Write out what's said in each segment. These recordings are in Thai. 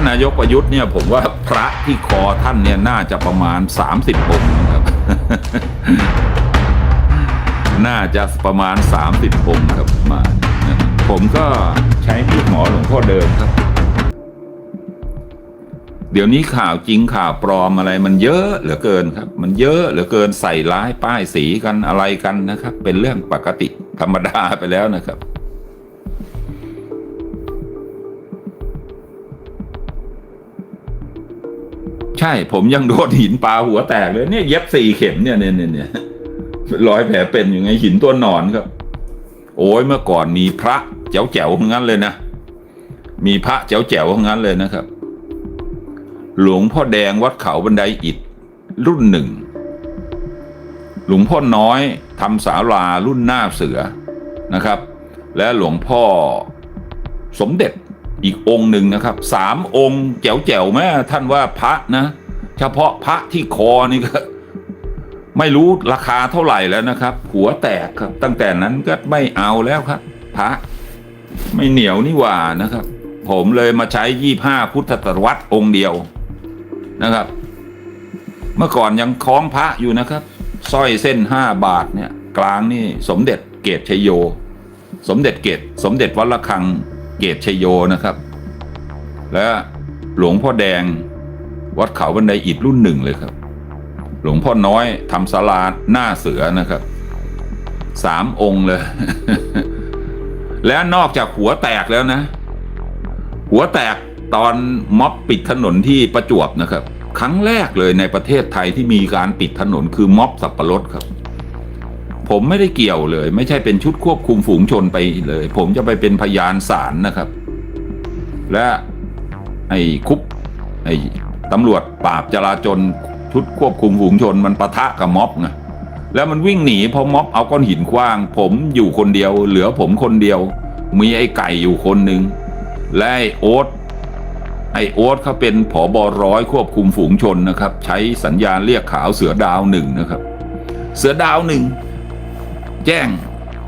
านนายกประยุทธ์เนี่ยผมว่าพระที่คอท่านเนี่ยน่าจะประมาณ 30องค์นะครับ น่าจะประมาณ 30องค์ครับมาผมก็ใช้มีดหมอหลวงพ่อเดิมครับ เดี๋ยวนี้ข่าวจริงข่าวปลอมอะไรมันเยอะเหลือเกินครับ มันเยอะเหลือเกินใส่ร้ายป้ายสีกันอะไรกันนะครับ เป็นเรื่องปกติธรรมดาไปแล้วนะครับ ใช่ผมยังโดนหินปลาหัวแตกเลยเนี่ยเย็บสี่เข็มเนี่ยเนี่ยเนี่ยรอยแผลเป็นอยู่ไงหินตัวหนอนครับ โอ้ยเมื่อก่อนมีพระแจ๋วแจ๋วทั้งนั้นเลยนะมีพระแจ๋วแจ๋วทั้งนั้นเลยนะครับ หลวงพ่อแดงวัดเขาบันไดอิฐรุ่นหนึ่งหลวงพ่อน้อยทำศาลารุ่นหน้าเสือนะครับ และหลวงพ่อสมเด็จ อีกองค์หนึ่งนะครับสามองค์แจ๋วแจ๋วแม่ท่านว่าพระนะ เฉพาะพระที่คอนี่ก็ไม่รู้ราคาเท่าไหร่แล้วนะครับ หัวแตกครับ ตั้งแต่นั้นก็ไม่เอาแล้วครับ พระ ไม่เหนียวนี่หว่านะครับ ผมเลยมาใช้ยี่ห้าพุทธตรวัตรองค์เดียวนะครับ เมื่อก่อนยังคล้องพระอยู่นะครับสร้อยเส้นห้าบาทเนี่ย กลางนี่สมเด็จเกตชยโย สมเด็จเกตสมเด็จวัดระฆัง เกตชยโยนะครับ และหลวงพ่อแดงวัดเขาบันไดอิฐรุ่นหนึ่งเลยครับ หลวงพ่อน้อยทำศาลาหน้าเสือนะครับสามองค์เลย และนอกจากหัวแตกแล้วนะ หัวแตกตอนม็อบปิดถนนที่ประจวบนะครับ ครั้งแรกเลยในประเทศไทยที่มีการปิดถนนคือม็อบสับปะรดครับ ผมไม่ได้เกี่ยวเลย ไม่ใช่เป็นชุดควบคุมฝูงชนไปเลย ผมจะไปเป็นพยานศาลนะครับ และไอ้คุปไอ้ตำรวจปราบจราจรชุดควบคุมฝูงชนมันปะทะกับม็อบไงแล้วมันวิ่งหนีเพราะม็อบเอาก้อนหินคว้าง ผมอยู่คนเดียว เหลือผมคนเดียว มีไอ้ไก่อยู่คนหนึ่งและไอ้โอ๊ตไอ้โอ๊ตเขาเป็นผอบอร้อยควบคุมฝูงชนนะครับ ใช้สัญญาณเรียกขาวเสือดาวหนึ่งนะครับ เสือดาวหนึ่ง แจ้ง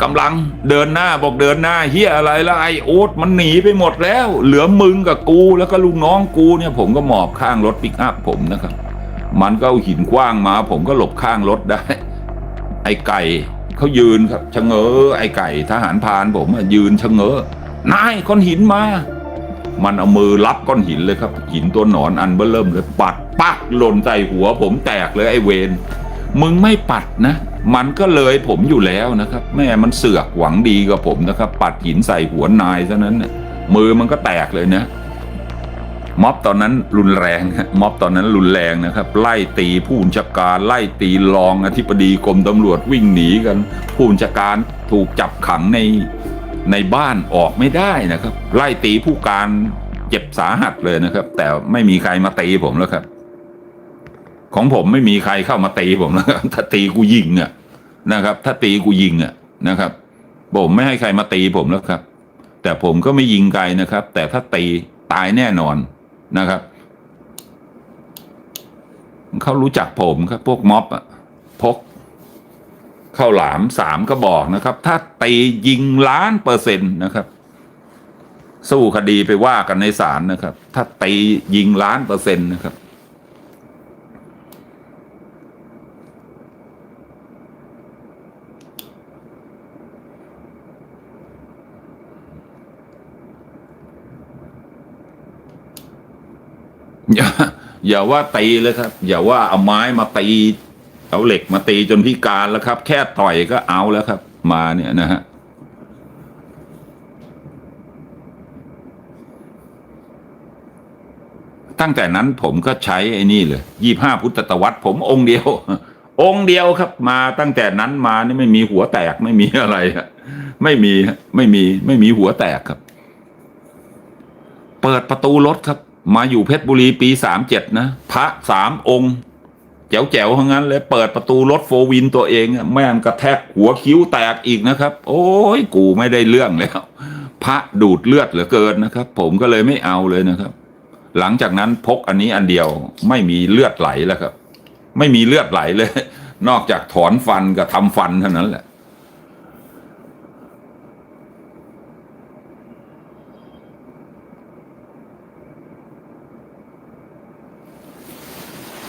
กำลังเดินหน้าบอกเดินหน้าเฮียอะไรแล้วไอโอ๊ตมันหนีไปหมดแล้ว เหลือมึงกับกูแล้วก็ลูกน้องกูเนี่ยผมก็หมอบข้างรถปิกอัพผมนะครับ มันก็เอาหินกว้างมา ผมก็หลบข้างรถได้ ไอไก่เขายืนครับชะเง้อไอไก่ ทหารพานผมยืนชะเง้อนายก้อนหินมา มันเอามือรับก้อนหินเลยครับ หินตัวหนอนอันเบ้อเริ่มเลยปัดปักหล่นใส่หัว ผมแตกเลยไอเวนมึงไม่ปัดนะ มันก็เลยผมอยู่แล้วนะครับ แม่มันเสือกหวังดีกับผมนะครับ ปัดหินใส่หัวนายซะนั้นน่ะมือมันก็แตกเลยนะม็อบตอนนั้นรุนแรงม็อบตอนนั้นรุนแรงนะครับ ไล่ตีผู้บัญชาการ ไล่ตีรองอธิบดีกรมตำรวจวิ่งหนีกัน ผู้บัญชาการถูกจับขังในในบ้านออกไม่ได้นะครับ ไล่ตีผู้การเจ็บสาหัสเลยนะครับ แต่ไม่มีใครมาตีผมแล้วครับ ของผมไม่มีใครเข้ามาตีผมแล้วครับถ้าตีกูยิงเนี่ยนะครับ ถ้าตีกูยิงอะนะครับผมไม่ให้ใครมาตีผมแล้วครับ แต่ผมก็ไม่ยิงไกลนะครับ แต่ถ้าตีตายแน่นอนนะครับเขารู้จักผมครับ พวกม็อบอะพกเข้าหลามสามก็บอกนะครับ ถ้าตียิงล้านเปอร์เซ็นต์นะครับ สู้คดีไปว่ากันในศาลนะครับ ถ้าตียิงล้านเปอร์เซ็นต์นะครับ อย่าอย่าว่าตีเลยครับ อย่าว่าเอาไม้มาตีเอาเหล็กมาตีจนพิการแล้วครับ แค่ต่อยก็เอาแล้วครับ มาเนี่ยนะฮะตั้งแต่นั้นผมก็ใช้ไอ้นี่เลยยี่ห้าพุทธตวัตผมองค์เดียว องค์เดียวครับ มาตั้งแต่นั้นมานี่ไม่มีหัวแตกไม่มีอะไรฮะไม่มีไม่มีไม่มีหัวแตกครับ เปิดประตูรถครับ มาอยู่เพชรบุรีปีสามเจ็ดนะ พระสามองค์ แจ๋วๆทั้งนั้นเลยเปิดประตูรถโฟวินตัวเองแม่งกระแทกหัวคิ้วแตกอีกนะครับ โอ้ยกูไม่ได้เรื่องแล้วพระดูดเลือดเหลือเกินนะครับ ผมก็เลยไม่เอาเลยนะครับ หลังจากนั้นพกอันนี้อันเดียวไม่มีเลือดไหลแล้วครับ ไม่มีเลือดไหลเลย นอกจากถอนฟันกับทำฟันเท่านั้นแหละ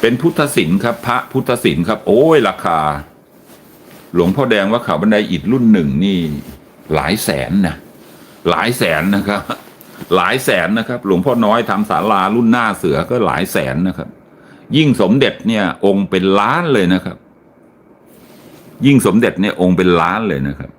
เป็นพุทธศิลป์ครับ พระพุทธศิลป์ครับ โอ้ยราคา หลวงพ่อแดงว่าเขาบันไดอิฐรุ่นหนึ่งนี่ หลายแสนนะหลายแสนนะครับ หลายแสนนะครับ หลวงพ่อน้อยทำศาลารุ่นหน้าเสือก็หลายแสนนะครับ ยิ่งสมเด็จเนี่ย องค์เป็นล้านเลยนะครับ ยิ่งสมเด็จเนี่ยองค์เป็นล้านเลยนะครับ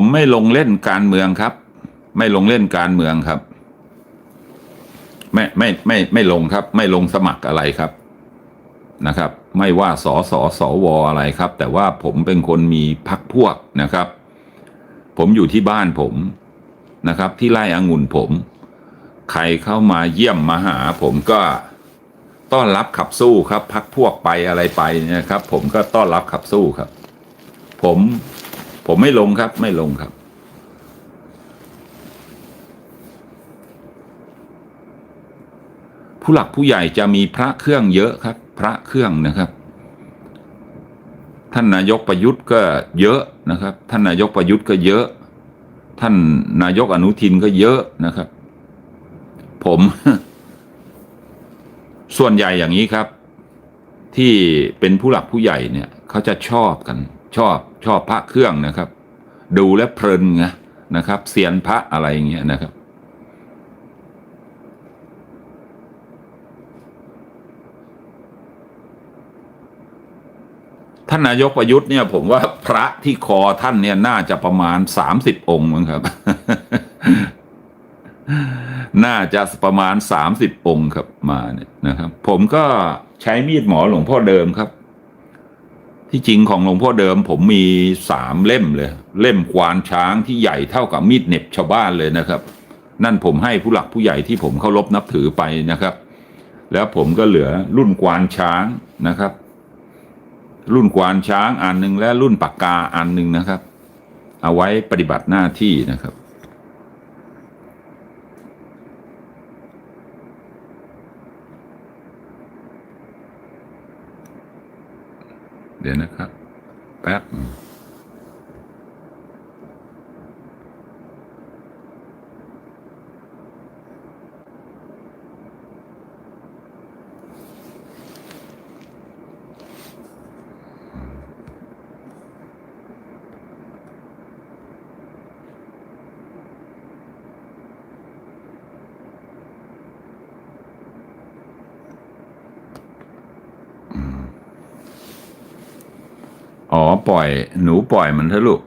ผมไม่ลงเล่นการเมืองครับ ไม่ลงเล่นการเมืองครับ ไม่ไม่ไม่ไม่ลงครับ ไม่ลงสมัครอะไรครับนะครับ ไม่ว่าสอสอสอวออะไรครับ แต่ว่าผมเป็นคนมีพักพวกนะครับ ผมอยู่ที่บ้านผมนะครับ ที่ไร่องุ่นผม ใครเข้ามาเยี่ยมมาหา ผมก็ต้อนรับขับสู้ครับ พักพวกไปอะไรไปนะครับ ผมก็ต้อนรับขับสู้ครับ ผม ผมไม่ลงครับ ไม่ลงครับ ผู้หลักผู้ใหญ่จะมีพระเครื่องเยอะครับ พระเครื่องนะครับ ท่านนายกประยุทธ์ก็เยอะนะครับ ท่านนายกประยุทธ์ก็เยอะ ท่านนายกอนุทินก็เยอะนะครับ ผมส่วนใหญ่อย่างนี้ครับ ที่เป็นผู้หลักผู้ใหญ่เนี่ย เขาจะชอบกันชอบ ชอบพระเครื่องนะครับ ดูแลวเพลินไงนะครับเซียนพระอะไรอย่างเงี้ยนะครับ ท่านนายกประยุทธ์เนี่ย ผมว่าพระที่คอท่านเนี่ยน่าจะประมาณสามสิบองค์มั้งครับ น่าจะประมาณสามสิบองค์ครับมาเนี่ยนะครับ ผมก็ใช้มีดหมอหลวงพ่อเดิมครับ ที่จริงของหลวงพ่อเดิมผมมีสามเล่มเลย เล่มควานช้างที่ใหญ่เท่ากับมีดเหน็บชาวบ้านเลยนะครับ นั่นผมให้ผู้หลักผู้ใหญ่ที่ผมเคารพนับถือไปนะครับ แล้วผมก็เหลือรุ่นกวานช้างนะครับ รุ่นกวานช้างอันหนึ่งและรุ่นปากกาอันหนึ่งนะครับ เอาไว้ปฏิบัติหน้าที่นะครับ เดี๋ยวนะครับ แป๊บ ปล่อย หนูปล่อยมันเถอะลูก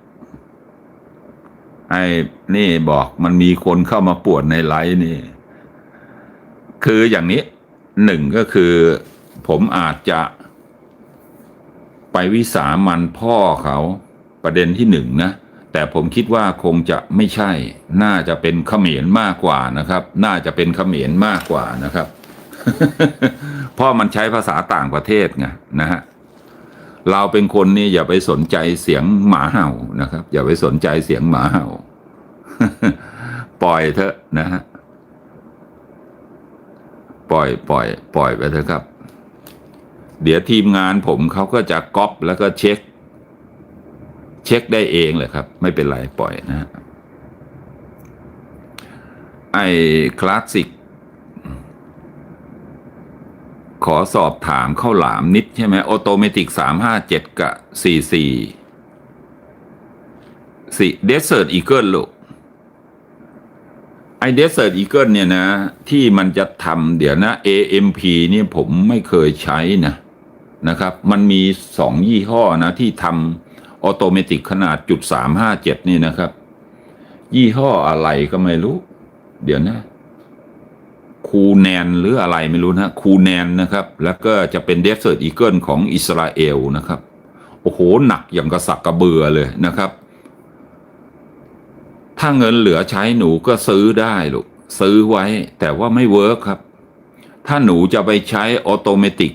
ไอ้นี่บอกมันมีคนเข้ามาปวดในไลฟ์นี่ คืออย่างนี้หนึ่งก็คือ ผมอาจจะ ไปวิสามันพ่อเขาประเด็นที่หนึ่งนะ แต่ผมคิดว่าคงจะไม่ใช่ น่าจะเป็นเขมรมากกว่านะครับ น่าจะเป็นเขมรมากกว่านะครับ เพราะมันใช้ภาษาต่างประเทศไงนะฮะ เราเป็นคนนี่อย่าไปสนใจเสียงหมาเห่านะครับ อย่าไปสนใจเสียงหมาเห่า ปล่อยเถอะนะฮะปล่อยปล่อย ปล่อยไปเถอะครับ เดี๋ยวทีมงานผมเขาก็จะก๊อปแล้วก็เช็ค เช็คได้เองเลยครับ ไม่เป็นไรปล่อยนะฮะไอ้คลาสสิก ขอสอบถามข้าวหลามนิดใช่ไหมออโตเมติกสามห้าเจ็ดกับสี่สี่สี่เดสเซอร์ตอีเกิลลูกไอเดสเซอร์ตอีเกิลเนี่ยนะ ที่มันจะทำเดี๋ยวนะ AMP เนี่ยผมไม่เคยใช้นะนะครับ มันมีสองยี่ห้อนะที่ทำออโตเมติกขนาดจุดสามห้าเจ็ดนี่นะครับ ยี่ห้ออะไรก็ไม่รู้ เดี๋ยวนะ คูแนนหรืออะไรไม่รู้นะคูแนนนะครับ แล้วก็จะเป็นเดฟเซอร์อีเกิลของอิสราเอลนะครับ โอ้โห หนักอย่างกระสักกระเบือเลยนะครับ ถ้าเงินเหลือใช้หนูก็ซื้อได้ลูกซื้อไว้ แต่ว่าไม่เวิร์คครับ ถ้าหนูจะไปใช้ออโตเมติก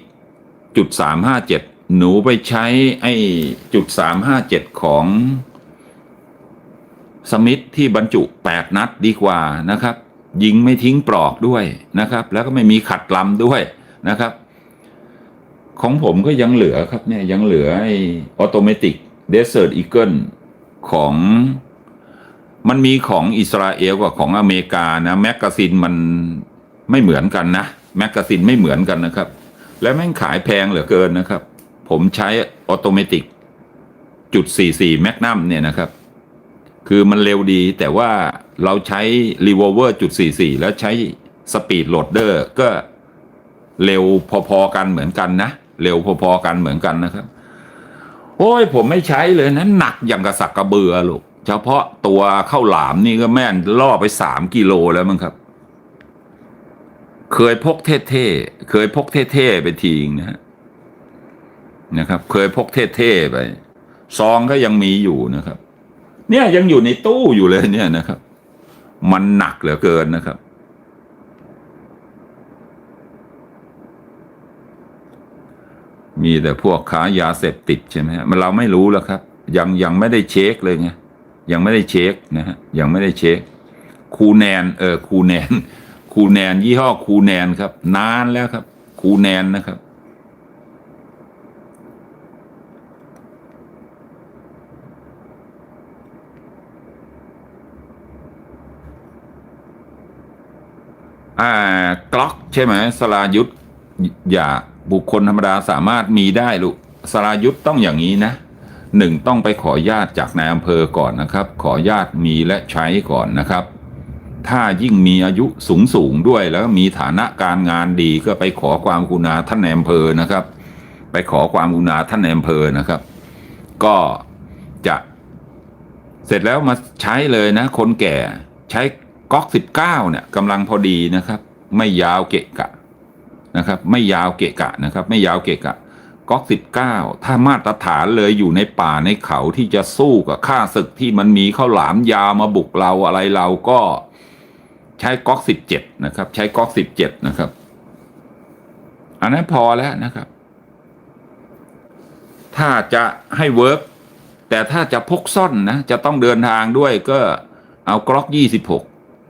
จุดสามห้าเจ็ดหนูไปใช้ไอ้จุดสามห้าเจ็ดของสมิธที่บรรจุแปดนัดดีกว่านะครับ ยิงไม่ทิ้งปลอกด้วยนะครับ แล้วก็ไม่มีขัดลำด้วยนะครับ ของผมก็ยังเหลือครับเนี่ยยังเหลือไอ้ออโตเมติกเดสเซอร์ e อีเกิลของมันมีของอิสราเอลกับของอเมริกานะแมกกาซีนมันไม่เหมือนกันนะแมกกาซีนไม่เหมือนกันนะครับ และแม่งขายแพงเหลือเกินนะครับ ผมใช้ออโตเมติกจุด44แมกนัมเนี่ยนะครับ คือมันเร็วดีแต่ว่าเราใช้รีวเวอร์จุด44 แล้วใช้สปีดโหลดเดอร์ก็เร็วพอๆกันเหมือนกันนะ เร็วพอๆกันเหมือนกันนะครับ โอ้ยผมไม่ใช้เลยนะหนักอย่างกระสักกระเบือลูกเฉพาะตัวข้าวหลามนี่ก็แม่นล่อไปสามกิโลแล้วมั้งครับ เคยพกเท่ๆเคยพกเท่ๆไปทีงนะฮะนะครับ เคยพกเท่ๆไปซองก็ยังมีอยู่นะครับ เนี่ยยังอยู่ในตู้อยู่เลยเนี่ยนะครับ มันหนักเหลือเกินนะครับ มีแต่พวกค้ายาเสพติดใช่ไหมฮะมันเราไม่รู้แล้วครับ ยังยังไม่ได้เช็คเลยไงยังไม่ได้เช็คนะฮะยังไม่ได้เช็คคูแนนเออคูแนนคูแนนยี่ห้อคูแนนครับ นานแล้วครับคูแนนนะครับ อ่ากล็อกใช่ไหมสลายุทธอย่าบุคคลธรรมดาสามารถมีได้ลูกสลายุทธต้องอย่างนี้นะหนึ่งต้องไปขอญาตจากนายอำเภอก่อนนะครับ ขอญาตมีและใช้ก่อนนะครับ ถ้ายิ่งมีอายุสูงสูงด้วยแล้วมีฐานะการงานดีก็ไปขอความกุณาท่านนายอำเภอนะครับ ไปขอความกุณาท่านนายอำเภอนะครับ ก็จะ เสร็จแล้วมาใช้เลยนะ คนแก่ใช้ ก๊อกสิบเก้าเนี่ยกำลังพอดีนะครับ ไม่ยาวเกะกะนะครับ ไม่ยาวเกะกะนะครับ ไม่ยาวเกะกะก๊อกสิบเก้าถ้ามาตรฐานเลยอยู่ในป่าในเขาที่จะสู้กับข้าศึกที่มันมีข้าวหลามยาวมาบุกเราอะไรเราก็ใช้ก๊อกสิบเจ็ดนะครับ ใช้ก๊อกสิบเจ็ดนะครับ อันนั้นพอแล้วนะครับ ถ้าจะให้เวิร์กแต่ถ้าจะพกซ่อนนะ จะต้องเดินทางด้วยก็เอากล็อกยี่สิบหก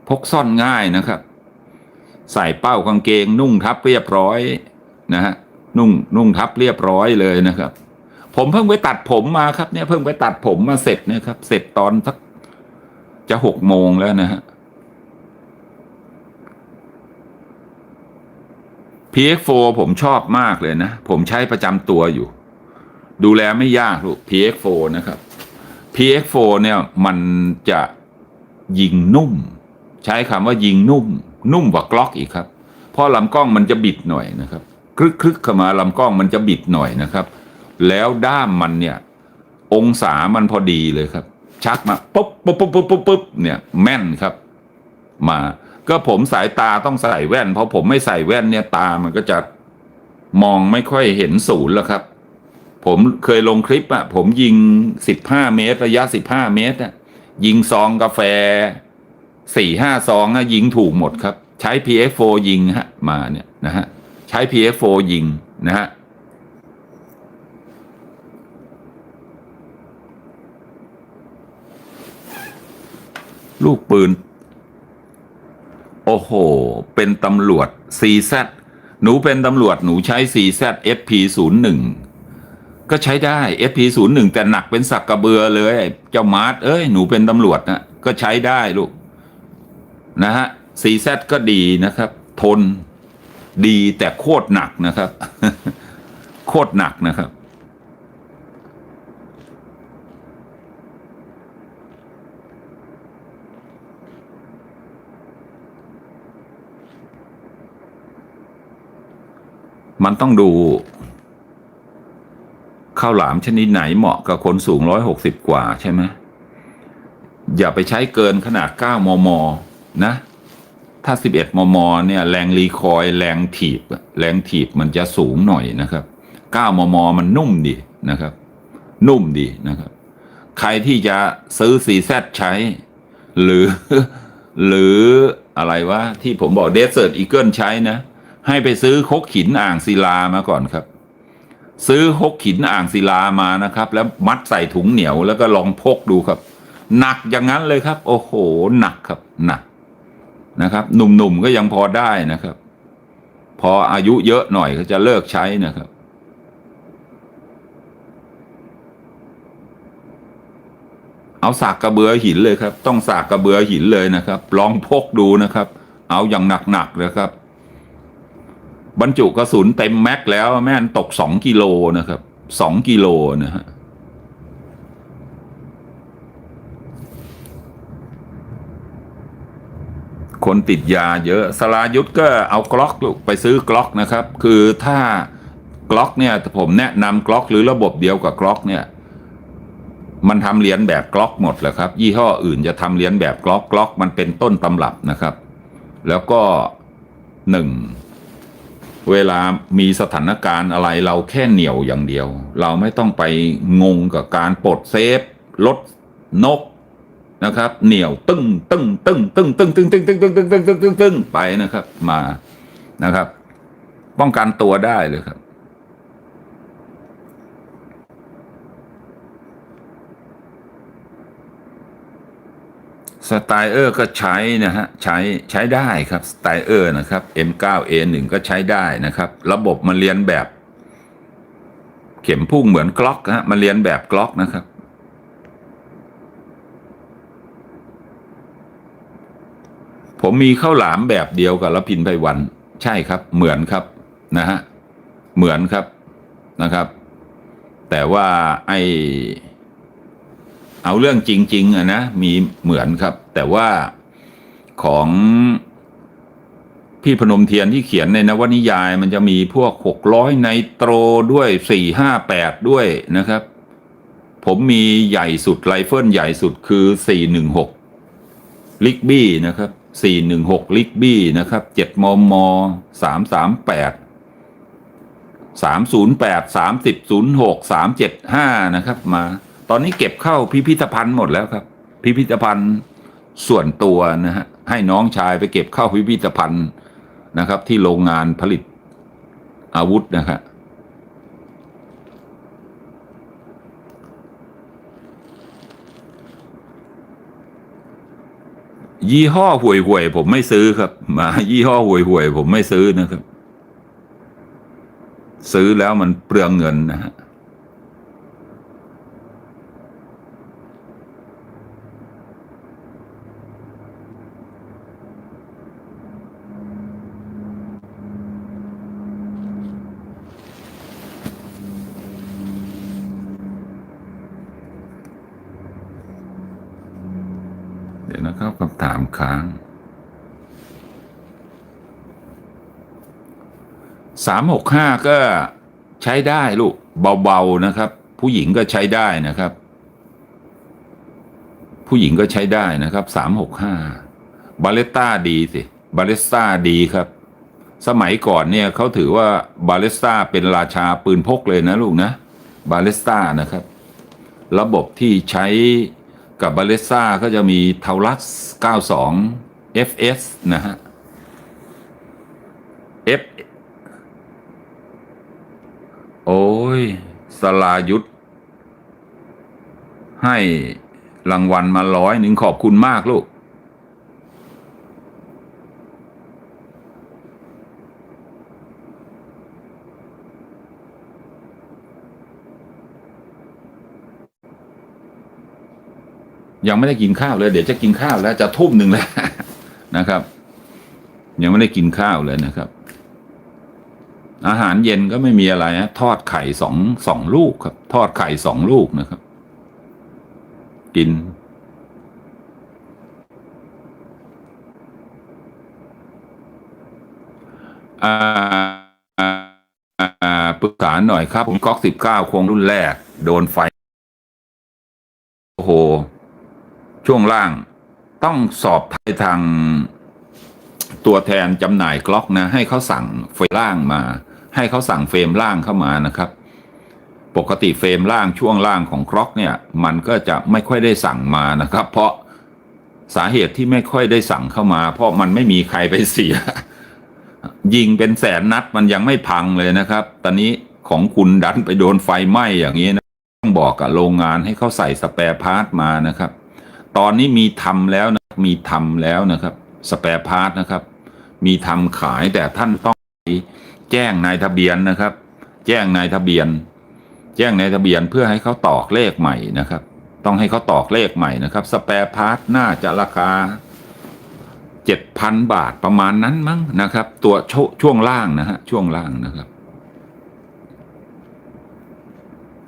พกซ่อนง่ายนะครับ ใส่เป้ากางเกง นุ่งทับเรียบร้อยนะฮะนุ่งนุ่งทับเรียบร้อยเลยนะครับ ผมเพิ่งไปตัดผมมาครับเนี่ยเพิ่งไปตัดผมมาเสร็จเนะครับ เสร็จตอนสักจะหกโมงแล้วนะฮะ PX4 ผมชอบมากเลยนะ ผมใช้ประจำตัวอยู่ ดูแลไม่ยากลูก PX4 นะครับ PX4 เนี่ยมันจะยิงนุ่ม ใช้คำว่ายิงนุ่ม นุ่มกว่ากล็อกอีกครับเพราะลำกล้องมันจะบิดหน่อยนะครับคลึกคลึกเข้ามาลำกล้องมันจะบิดหน่อยนะครับ แล้วด้ามมันเนี่ย องศามันพอดีเลยครับ ชักมาปุ๊บปุ๊บปุ๊บปุ๊บปุ๊บปุ๊บเนี่ยแม่นครับ มา ก็ผมสายตาต้องใส่แว่น เพราะผมไม่ใส่แว่นเนี่ยตามันก็จะมองไม่ค่อยเห็นศูนย์แล้วครับ ผมเคยลงคลิปอะผมยิงสิบห้าเมตร ระยะสิบห้าเมตรอะยิงซองกาแฟ สี่ห้าซองอะยิงถูกหมดครับ ใช้ PX4 ยิงฮะมาเนี่ยนะฮะใช้ PX4 ยิงนะฮะลูกปืน โอ้โห เป็นตำรวจ CZ หนูเป็นตำรวจหนูใช้ CZ FP01 ก็ใช้ได้ FP01 แต่หนักเป็นสักกระเบือเลย เจ้ามาร์ทเอ้ย หนูเป็นตำรวจนะก็ใช้ได้ลูก นะฮะ CZ ก็ดีนะครับ ทนดีแต่โคตรหนักนะครับ โคตรหนักนะครับ มันต้องดูข้าวหลามชนิดไหนเหมาะกับคนสูงร้อยหกสิบกว่าใช่ไหมอย่าไปใช้เกินขนาด9มม นะ ถ้า 11 มม เนี่ย แรงรีคอยล์แรงถีบ แรงถีบมันจะสูงหน่อยนะครับ 9 มม มันนุ่มดีนะครับ นุ่มดีนะครับ ใครที่จะซื้อ 4Z ใช้ หรือ หรืออะไรวะที่ผมบอก Desert Eagle ใช้นะ ให้ไปซื้อคกหินอ่างศิลามาก่อนครับซื้อคกหินอ่างศิลามานะครับ แล้วมัดใส่ถุงเหนียวแล้วก็ลองพกดูครับ หนักอย่างนั้นเลยครับ โอ้โห หนักครับ หนัก นะครับ หนุ่มๆก็ยังพอได้นะครับ พออายุเยอะหน่อยก็จะเลิกใช้นะครับ เอาสากกระเบือหินเลยครับ ต้องสากกระเบือหินเลยนะครับ ลองพกดูนะครับ เอาอย่างหนักๆเลยครับ บรรจุกระสุนเต็มแม็กแล้วแม่นตกสองกิโลนะครับสองกิโลนะฮะ คนติดยาเยอะสลายุทธก็เอากล็อกลูกไปซื้อกล็อกนะครับ คือถ้ากล็อกเนี่ยผมแนะนำกล็อกหรือระบบเดียวกับกล็อกเนี่ย มันทำเลียนแบบกล็อกหมดแหละครับ ยี่ห้ออื่นจะทำเลียนแบบกล็อกกล็อกมันเป็นต้นตำรับนะครับ แล้วก็หนึ่งเวลามีสถานการณ์อะไรเราแค่เหนี่ยวอย่างเดียว เราไม่ต้องไปงงกับการปลดเซฟลดนก นะครับ เหนี่ยวตึ้งตึ้งตึ้งตึ้งตึ้งตึ้งตึ้งตึ้งตึ้งตึ้งตึ้งตึ้งตึ้งตึ้งไปนะครับ มานะครับ ป้องกันตัวได้เลยครับ สไตเออร์ก็ใช้นะฮะใช้ใช้ได้ครับสไตเออร์นะครับ M9A1 ก็ใช้ได้นะครับ ระบบมันเรียนแบบ เข็มพุ่งเหมือนกล็อกฮะมันเรียนแบบกล็อกนะครับ ผมมีข้าวหลามแบบเดียวกับละพินไพวัน ใช่ครับ เหมือนครับนะฮะเหมือนครับนะครับ แต่ว่าไอเอาเรื่องจริงๆอะนะมีเหมือนครับ แต่ว่าของพี่พนมเทียนที่เขียนในนวนิยาย มันจะมีพวกหกร้อยไนโตรด้วยสี่ห้าแปดด้วยนะครับ ผมมีใหญ่สุดไรเฟิลใหญ่สุดคือสี่หนึ่งหกลิกบี้นะครับ สี่หนึ่งหกลิกบี้นะครับเจ็ดมมสามสามแปดสามศูนย์แปดสามสิบศูนย์หกสามเจ็ดห้านะครับ มา ตอนนี้เก็บเข้าพิพิธภัณฑ์หมดแล้วครับ พิพิธภัณฑ์ส่วนตัวนะฮะให้น้องชายไปเก็บเข้าพิพิธภัณฑ์นะครับ ที่โรงงานผลิตอาวุธนะครับ ยี่ห้อห่วยห่วยผมไม่ซื้อครับมายี่ห้อห่วยห่วยผมไม่ซื้อนะครับ ซื้อแล้วมันเปลืองเงินนะฮะ เดี๋ยวนะครับคำถามค้าง สามหกห้าก็ใช้ได้ลูก เบาๆนะครับ ผู้หญิงก็ใช้ได้นะครับ ผู้หญิงก็ใช้ได้นะครับสามหกห้าบาเลต้าดีสิ บาเลสต้าดีครับ สมัยก่อนเนี่ยเขาถือว่าบาเลสต้าเป็นราชาปืนพกเลยนะลูกนะ บาเลสต้านะครับ ระบบที่ใช้ กับบาเลซ่าก็จะมีเทาลัส 92 FS นะฮะ F โอ้ยสลายุทธให้รางวัลมาร้อยหนึ่งขอบคุณมากลูก ยังไม่ได้กินข้าวเลย เดี๋ยวจะกินข้าวแล้วจะทุ่มหนึ่งแล้วนะครับ ยังไม่ได้กินข้าวเลยนะครับ อาหารเย็นก็ไม่มีอะไรฮะทอดไข่สองสองลูกครับ ทอดไข่สองลูกนะครับ กิน อ่าปรึกษาหน่อยครับ ผมก๊อกสิบเก้าคงรุ่นแรก โดนไฟ โอ้โห ช่วงล่าง ต้องสอบไปทางตัวแทนจำหน่ายกล็อกนะ ให้เขาสั่งเฟรมล่างมา ให้เขาสั่งเฟรมล่างเข้ามานะครับ ปกติเฟรมล่างช่วงล่างของกล็อกเนี่ย มันก็จะไม่ค่อยได้สั่งมานะครับ เพราะสาเหตุที่ไม่ค่อยได้สั่งเข้ามา เพราะมันไม่มีใครไปเสีย ยิงเป็นแสนนัดมันยังไม่พังเลยนะครับ ตอนนี้ของคุณดันไปโดนไฟไหม้อย่างนี้นะต้องบอกกับโรงงานให้เขาใส่สแปร์พาร์ทมานะครับ ตอนนี้มีทำแล้วนะมีทำแล้วนะครับสแปร์พาร์ทนะครับ มีทำขายแต่ท่านต้องแจ้งนายทะเบียนนะครับ แจ้งนายทะเบียน แจ้งนายทะเบียนเพื่อให้เขาตอกเลขใหม่นะครับ ต้องให้เขาตอกเลขใหม่นะครับสแปร์พาร์ทน่าจะราคาเจ็ดพันบาทประมาณนั้นมั้งนะครับ ตัวชช่วงล่างนะฮะช่วงล่างนะครับ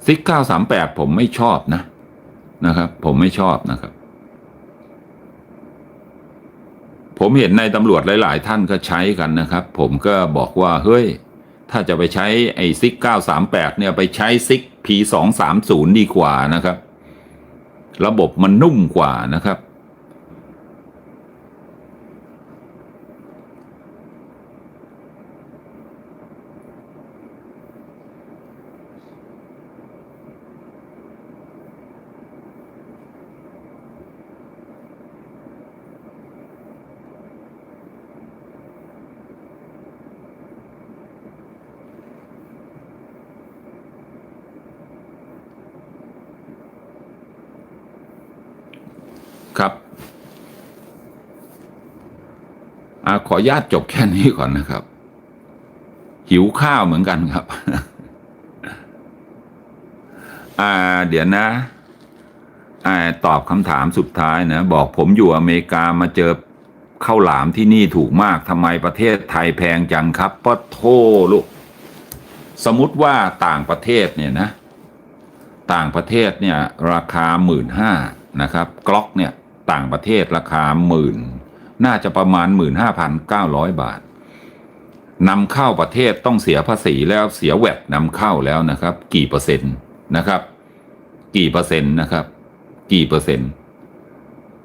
ซิกเก้าสามแปดผมไม่ชอบนะนะครับ ผมไม่ชอบนะครับ ผมเห็นในตำรวจหลาย ๆ ท่านก็ใช้กันนะครับ ผมก็บอกว่าเฮ้ย ถ้าจะไปใช้ไอ้ซิกเก้าสามแปดเนี่ยไปใช้ซิกพีสองสามศูนย์ดีกว่านะครับ ระบบมันนุ่มกว่านะครับอา ขอญาตจบแค่นี้ก่อนนะครับ หิวข้าวเหมือนกันครับ อ่า เดี๋ยวนะอตอบคำถามสุดท้ายนะ บอกผมอยู่อเมริกามาเจอข้าวหลามที่นี่ถูกมากทำไมประเทศไทยแพงจังครับปะโทลูก สมมติว่าต่างประเทศเนี่ยนะ ต่างประเทศเนี่ย ราคาหมื่นห้านะครับ กล็อกเนี่ย ต่างประเทศราคาหมื่น น่าจะประมาณหมื่นห้าพันเก้าร้อยบาทนำเข้าประเทศต้องเสียภาษีแล้วเสียแวดนำเข้าแล้วนะครับ กี่เปอร์เซ็นต์นะครับ กี่เปอร์เซ็นต์นะครับ กี่เปอร์เซ็นต์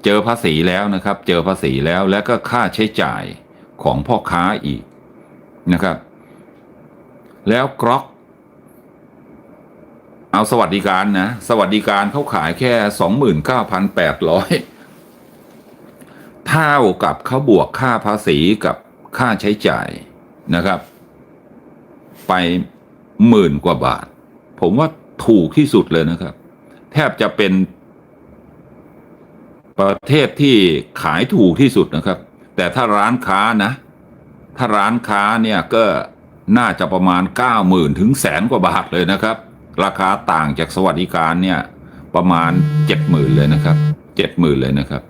เจอภาษีแล้วนะครับ เจอภาษีแล้วแล้วก็ค่าใช้จ่ายของพ่อค้าอีกนะครับ แล้วกล็อกเอาสวัสดิการนะ สวัสดิการเขาขายแค่สองหมื่น เท่ากับเขาบวกค่าภาษีกับค่าใช้จ่ายนะครับ ไปหมื่นกว่าบาท ผมว่าถูกที่สุดเลยนะครับ แทบจะเป็น ประเทศที่ขายถูกที่สุดนะครับ แต่ถ้าร้านค้านะ ถ้าร้านค้าเนี่ยก็น่าจะประมาณเก้าหมื่นถึงแสนกว่าบาทเลยนะครับ ราคาต่างจากสวัสดิการเนี่ยประมาณเจ็ดหมื่นเลยนะครับเจ็ดหมื่นเลยนะครับ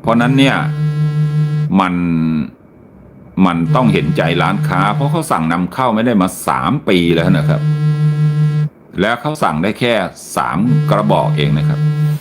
เพราะนั้นเนี่ยมันมันต้องเห็นใจร้านค้า เพราะเขาสั่งนำเข้าไม่ได้มาสามปีแล้วนะครับ แล้วเขาสั่งได้แค่สามกระบอกเองนะครับ